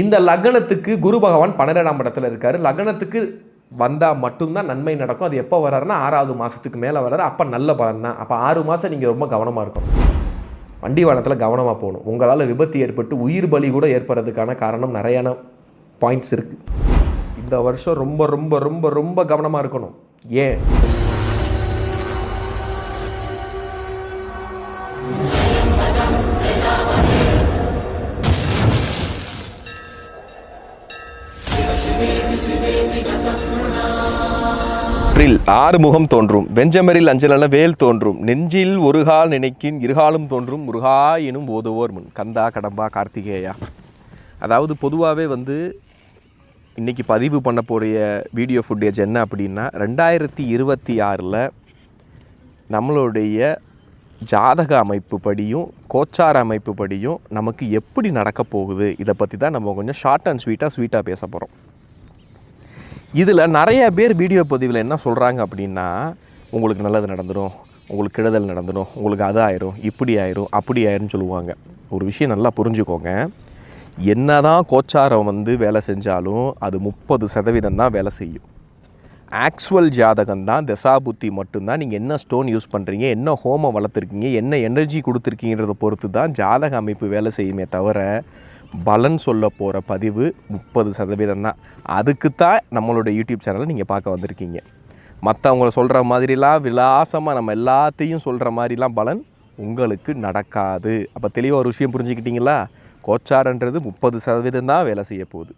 இந்த லக்னத்துக்கு குரு பகவான் பன்னிரெண்டாம் இடத்துல இருக்கார். லக்னத்துக்கு வந்தால் மட்டும்தான் நன்மை நடக்கும். அது எப்போ வராருன்னா ஆறாவது மாதத்துக்கு மேலே வராரு. அப்போ நல்ல பலன் தான். அப்போ ஆறு மாதம் நீங்கள் ரொம்ப கவனமாக இருக்கணும். வண்டி வாகனத்தில் கவனமாக போகணும். உங்களால் விபத்து ஏற்பட்டு உயிர் பலி கூட ஏற்படுறதுக்கான காரணம் நிறையான பாயிண்ட்ஸ் இருக்குது இந்த வருஷம் ரொம்ப ரொம்ப ரொம்ப ரொம்ப கவனமாக இருக்கணும். ஏன்? ரில் ஆறு முகம் தோன்றும். வெஞ்சமரில் அஞ்சலன வேல் தோன்றும். நெஞ்சில் ஒருகால் நினைக்கின் இருகாலும் தோன்றும். முருகா எனும் ஓதுவோர் முன். கந்தா கடம்பா கார்த்திகேயா. அதாவது பொதுவாகவே வந்து இன்றைக்கி பதிவு பண்ண போகிற வீடியோ ஃபுட்டேஜ் என்ன அப்படின்னா ரெண்டாயிரத்தி இருபத்தி ஆறில் நம்மளுடைய ஜாதக அமைப்பு படியும் கோச்சார அமைப்பு படியும் நமக்கு எப்படி நடக்க போகுது? இதை பற்றி தான் நம்ம கொஞ்சம் ஷார்ட் அண்ட் ஸ்வீட்டாக ஸ்வீட்டாக பேச போகிறோம் இதில் நிறைய பேர் வீடியோ பதிவில் என்ன சொல்கிறாங்க அப்படின்னா உங்களுக்கு நல்லது நடந்துடும் உங்களுக்கு கெடுதல் நடந்துடும் உங்களுக்கு அது ஆயிரும் இப்படி ஆயிரும் அப்படி ஆயிரும்னு சொல்லுவாங்க. ஒரு விஷயம் நல்லா புரிஞ்சுக்கோங்க. என்ன தான் கோச்சாரம் வந்து வேலை செஞ்சாலும் அது முப்பது சதவீதம் தான் வேலை செய்யும். ஆக்சுவல் ஜாதகம் தான் தசாபுத்தி மட்டும்தான். நீங்கள் என்ன ஸ்டோன் யூஸ் பண்ணுறீங்க என்ன ஹோமம் வளர்த்துருக்கீங்க என்ன எனர்ஜி கொடுத்துருக்கீங்கிறத பொறுத்து தான் ஜாதக அமைப்பு வேலை செய்யுமே தவிர பலன் சொல்ல போகிற பதிவு முப்பது சதவீதம் தான். அதுக்கு தான் நம்மளோட யூடியூப் சேனலை நீங்கள் பார்க்க வந்திருக்கீங்க. மற்றவங்கள சொல்கிற மாதிரிலாம் விலாசமாக நம்ம எல்லாத்தையும் சொல்கிற மாதிரிலாம் பலன் உங்களுக்கு நடக்காது. அப்போ தெளிவாக ஒரு விஷயம் புரிஞ்சுக்கிட்டீங்களா? கோச்சாரன்றது முப்பது சதவீதம் தான் வேலை செய்ய போகுது.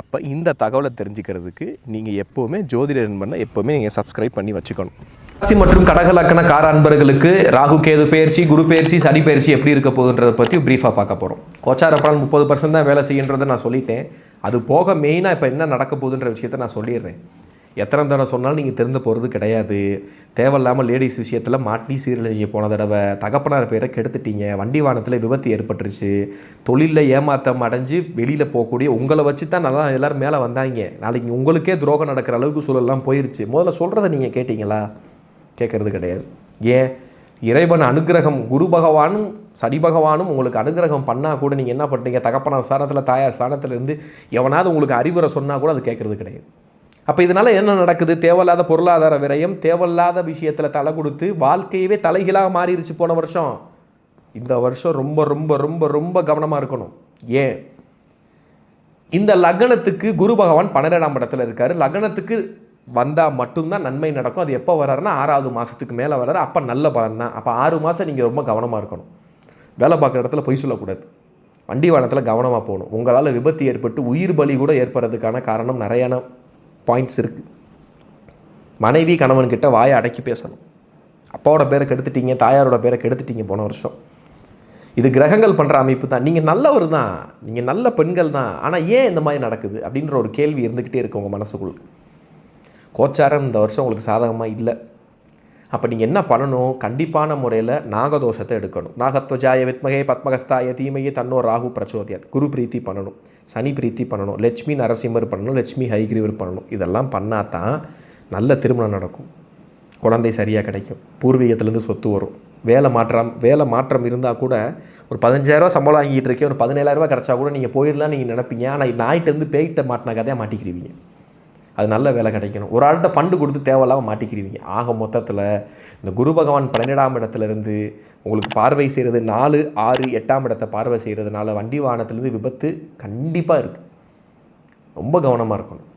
அப்போ இந்த தகவலை தெரிஞ்சுக்கிறதுக்கு நீங்கள் எப்போவுமே ஜோதிட பண்ண எப்போவுமே நீங்கள் சப்ஸ்கிரைப் பண்ணி வச்சுக்கணும். ராசி மற்றும் கடக லக்கண கார அன்பர்களுக்கு ராகு கேது பயிற்சி குரு பயிற்சி சனி பயிற்சி எப்படி இருக்க போகுதுன்றத பற்றி ப்ரீஃபாக பார்க்க போகிறோம் கோச்சார பலன் முப்பது பர்சன்ட் தான் வேலை செய்யுன்றதை நான் சொல்லிட்டேன். அது போக மெயினாக இப்போ என்ன நடக்க போகுதுன்ற விஷயத்தை நான் சொல்லிடுறேன். எத்தனை தடவை சொன்னாலும் நீங்கள் தெரிந்து போகிறது கிடையாது. தேவையில்லாமல் லேடிஸ் விஷயத்தில் மாட்டி சீரழிஞ்சு போன தடவை தகப்பனார் பேரை கெடுத்துட்டீங்க. வண்டி வாகனத்தில் விபத்து ஏற்பட்டுருச்சு. தொழிலில் ஏமாத்தம் அடைஞ்சு வெளியில் போகக்கூடிய உங்களை வச்சு தான் நல்லா எல்லோரும் மேலே வந்தாங்க. நாளைக்கு உங்களுக்கே துரோகம் நடக்கிற அளவுக்கு சூழல்லாம் போயிருச்சு. முதல்ல சொல்கிறத நீங்கள் கேட்டிங்களா? கேட்கறது கிடையாது. ஏன்? இறைவன் அனுக்கிரகம் குரு பகவானும் சனி பகவானும் உங்களுக்கு அனுக்கிரகம் பண்ணால் கூட நீங்கள் என்ன பண்ணுறீங்க தகப்பனார் ஸ்தானத்தில் தாயார் ஸ்தானத்திலேருந்து எவனாவது உங்களுக்கு அறிவுரை சொன்னால் கூட அது கேட்குறது கிடையாது. அப்போ இதனால் என்ன நடக்குது? தேவையில்லாத பொருளாதார விரயம் தேவையில்லாத விஷயத்தில் தலை கொடுத்து வாழ்க்கையவே தலைகீழாக மாறிடுச்சு போன வருஷம். இந்த வருஷம் ரொம்ப ரொம்ப ரொம்ப ரொம்ப கவனமாக இருக்கணும். ஏன்? இந்த லக்னத்துக்கு குரு பகவான் பன்னிரெண்டாம் இடத்துல இருக்கார். லக்னத்துக்கு வந்தால் மட்டும்தான் நன்மை நடக்கும். அது எப்போ வராருன்னா ஆறாவது மாதத்துக்கு மேலே வராரு. அப்போ நல்ல பலன் தான். அப்போ ஆறு மாதம் நீங்கள் ரொம்ப கவனமாக இருக்கணும். வேலை பார்க்குற இடத்துல பொய் சொல்லக்கூடாது. வண்டி வாகனத்தில் கவனமாக போகணும். உங்களால் விபத்து ஏற்பட்டு உயிர் பலி கூட ஏற்படுறதுக்கான காரணம் நிறையான பாயிண்ட்ஸ் இருக்குது மனைவி கணவன்கிட்ட வாயை அடக்கி பேசணும். அப்பாவோட பேரை கெடுத்துட்டீங்க தாயாரோட பேரை கெடுத்துட்டீங்க போன வருஷம். இது கிரகங்கள் பண்ணுற அமைப்பு தான். நீங்கள் நல்லவர் தான். நீங்கள் நல்ல பெண்கள் தான். ஆனால் ஏன் இந்த மாதிரி நடக்குது? அப்படின்ற ஒரு கேள்வி இருந்துக்கிட்டே இருக்கு உங்கள் மனசுக்குள்ளே. கோச்சாரம் இந்த வருஷம் உங்களுக்கு சாதகமாக இல்லை. அப்போ நீங்கள் என்ன பண்ணணும்? கண்டிப்பான முறையில் நாகதோஷத்தை எடுக்கணும். நாகத்வஜாய வித்மகே பத்மகஸ்தாய தீமையே தன்னோ ராகு பிரச்சோதியாத். குரு பிரீத்தி பண்ணணும். சனி பிரீத்தி பண்ணணும். லட்சுமி நரசிம்மர் பண்ணணும். லட்சுமி ஹைகிரீவர் பண்ணணும். இதெல்லாம் பண்ணால் தான் நல்ல திருமணம் நடக்கும். குழந்தை சரியாக கிடைக்கும். பூர்வீகத்துலேருந்து சொத்து வரும். வேலை மாற்றம் வேலை மாற்றம் இருந்தால் கூட ஒரு பதினஞ்சாயிரரூவா சம்பளம் வாங்கிட்டு இருக்கேன். ஒரு பதினேழாயிரரூவா கிடச்சா கூட நீங்கள் போயிடலாம் நீங்கள் நினைப்பீங்க. ஆனால் நாயிட்டேருந்து பேய்கிட்ட மாட்டினா கதையாக மாட்டிக்கிறீங்க அது நல்ல வேலை கிடைக்கணும். ஒரு ஆள்கிட்ட ஃபண்டு கொடுத்து தேவையில்லாமல் மாட்டிக்கிறீங்க. ஆக மொத்தத்தில் இந்த குரு பகவான் பன்னெண்டாம் இடத்துலேருந்து உங்களுக்கு பார்வை செய்கிறது நாலு ஆறு எட்டாம் இடத்தை பார்வை செய்கிறதுனால வண்டி வாகனத்துலேருந்து விபத்து கண்டிப்பாக இருக்குது ரொம்ப கவனமாக இருக்கணும்.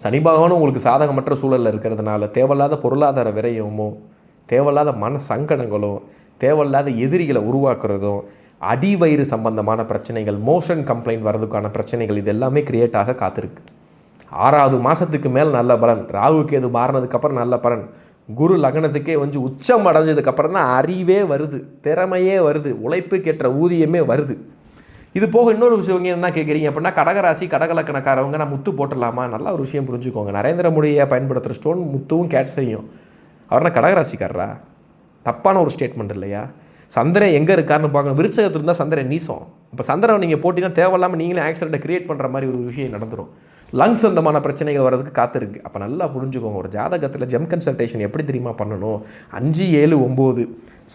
சனி பகவானும் உங்களுக்கு சாதகமற்ற சூழலில் இருக்கிறதுனால தேவையில்லாத பொருளாதார விரயமோ தேவையில்லாத மன சங்கடங்களோ தேவையில்லாத எதிரிகளை உருவாக்குறதும் அடிவயிறு சம்பந்தமான பிரச்சனைகள் மோஷன் கம்ப்ளைண்ட் வர்றதுக்கான பிரச்சனைகள் இது எல்லாமே க்ரியேட்டாக ஆக காத்திருக்கு. ஆறாவது மாதத்துக்கு மேல் நல்ல பலன். ராகு கேது மாறினதுக்கப்புறம் நல்ல பலன். குரு லக்னத்துக்கே வந்து உச்சம் அடைஞ்சதுக்கப்புறம் தான் அறிவே வருது. திறமையே வருது. உழைப்புக்கேற்ற ஊதியமே வருது. இது போக இன்னொரு விஷயம் என்ன கேட்குறீங்க அப்படின்னா கடகராசி கடகலக்கணக்காரவங்க நான் முத்து போட்டுடலாமா? நல்ல ஒரு விஷயம் புரிஞ்சுக்கோங்க. நரேந்திர மோடியை பயன்படுத்துகிற ஸ்டோன் முத்துவும் கேட் செய்யும். அவர்னா கடகராசிக்காரரா? தப்பான ஒரு ஸ்டேட்மெண்ட் இல்லையா? சந்திரன் எங்கே இருக்காருன்னு பார்க்கணும். விருச்சகத்தில் இருந்தால் சந்திரன் நீசம். இப்போ சந்திரன் நீங்கள் போட்டிங்கன்னா தேவையில்லாமல் நீங்களே ஆக்சிடென்ட்டை க்ரியேட் பண்ணுற மாதிரி ஒரு விஷயம் நடந்துடும் லங் சந்தமான பிரச்சனைகள் வரதுக்கு காத்திருக்கு. அப்போ நல்லா புரிஞ்சுக்கோங்க ஒரு ஜாதகத்தில் ஜெம் கன்சல்டேஷன் எப்படி தெரியுமா பண்ணணும்? அஞ்சு ஏழு ஒம்பது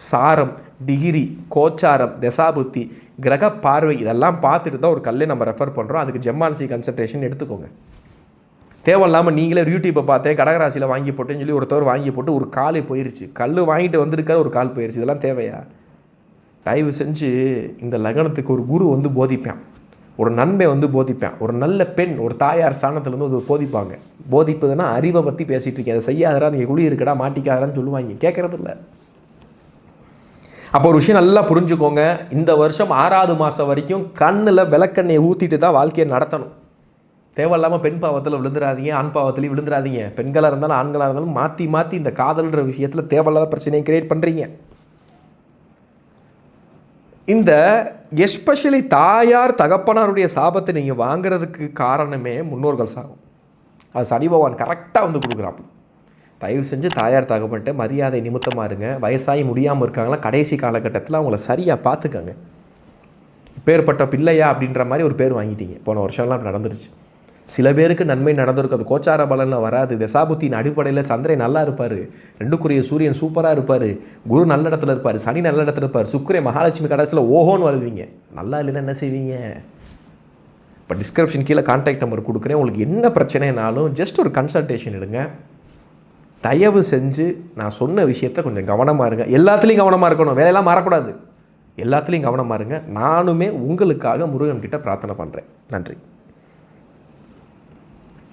சாரம் டிகிரி கோச்சாரம் தசாபுத்தி கிரக பார்வை இதெல்லாம் பார்த்துட்டு தான் ஒரு கல்லை நம்ம ரெஃபர் பண்ணுறோம் அதுக்கு ஜெம்மான்சி கன்சல்டேஷன் எடுத்துக்கோங்க. தேவையில்லாமல் நீங்களே யூடியூப்பை பார்த்தேன் கடகராசியில் வாங்கி போட்டேன்னு சொல்லி ஒருத்தவர் வாங்கி போட்டு ஒரு காலே போயிடுச்சு கல் வாங்கிட்டு வந்திருக்காரு ஒரு கால் போயிருச்சு. இதெல்லாம் தேவையா? தயவு செஞ்சு இந்த லக்னத்துக்கு ஒரு குரு வந்து போதிப்பேன். ஒரு நன்மை வந்து போதிப்பேன். ஒரு நல்ல பெண் ஒரு தாயார் ஸ்தானத்துலேருந்து வந்து போதிப்பாங்க. போதிப்பதுன்னா அறிவை பற்றி பேசிகிட்டு இருக்கேன். அதை செய்யாதரா நீங்கள் குழி இருக்கடா மாட்டிக்காதரான்னு சொல்லுவாங்க. கேட்குறது இல்லை அப்போ ஒரு விஷயம் நல்லா புரிஞ்சுக்கோங்க. இந்த வருஷம் ஆறாவது மாதம் வரைக்கும் கண்ணில் விளக்கெண்ணெயை ஊற்றிட்டு தான் வாழ்க்கையை நடத்தணும். தேவையில்லாமல் பெண் பாவத்தில் விழுந்துடாதீங்க ஆண் பாவத்துலையும் விழுந்துடாதீங்க. பெண்களாக இருந்தாலும் ஆண்களாக இருந்தாலும் மாற்றி மாற்றி இந்த காதல்ன்ற விஷயத்தில் தேவையில்லாத பிரச்சனையை கிரியேட் பண்ணுறீங்க இந்த எஸ்பெஷலி தாயார் தகப்பனாருடைய சாபத்தை நீங்கள் வாங்குறதுக்கு காரணமே முன்னோர்கள் சாபம். அது சனி பகவான் கரெக்டாக வந்து கொடுக்குறாப்பு தயவு செஞ்சு தாயார் தகப்பன்ட்டு மரியாதை நிமித்தமாக இருங்க. வயசாகி முடியாமல் இருக்காங்களா கடைசி காலகட்டத்தில் அவங்கள சரியாக பார்த்துக்கங்க. பேர்பட்ட பிள்ளையா அப்படின்ற மாதிரி ஒரு பேர் வாங்கிட்டீங்க. போன வருஷம்லாம் நடந்துருச்சு. சில பேருக்கு நன்மை நடந்திருக்கு. அது கோச்சார பலனில் வராது. தசாபுத்தின் அடிப்படையில் சந்திரன் நல்லா இருப்பார். ரெண்டுக்குரிய சூரியன் சூப்பராக இருப்பார். குரு நல்ல இடத்துல இருப்பார். சனி நல்ல இடத்துல இருப்பார். சுக்கிரன் மகாலட்சுமி கடைசியில் ஓஹோன்னு வருவீங்க. நல்லா இல்லைன்னா என்ன செய்வீங்க? இப்போ டிஸ்கிரிப்ஷன் கீழே கான்டாக்ட் நம்பர் கொடுக்குறேன். உங்களுக்கு என்ன பிரச்சனைனாலும் ஜஸ்ட் ஒரு கன்சல்டேஷன் எடுங்க. தயவு செஞ்சு நான் சொன்ன விஷயத்த கொஞ்சம் கவனமாக இருங்க. எல்லாத்துலேயும் கவனமாக இருக்கணும். வேலையெல்லாம் மாறக்கூடாது. எல்லாத்துலேயும் கவனமாக இருங்க. நானுமே உங்களுக்காக முருகன் கிட்ட பிரார்த்தனை பண்ணுறேன் நன்றி.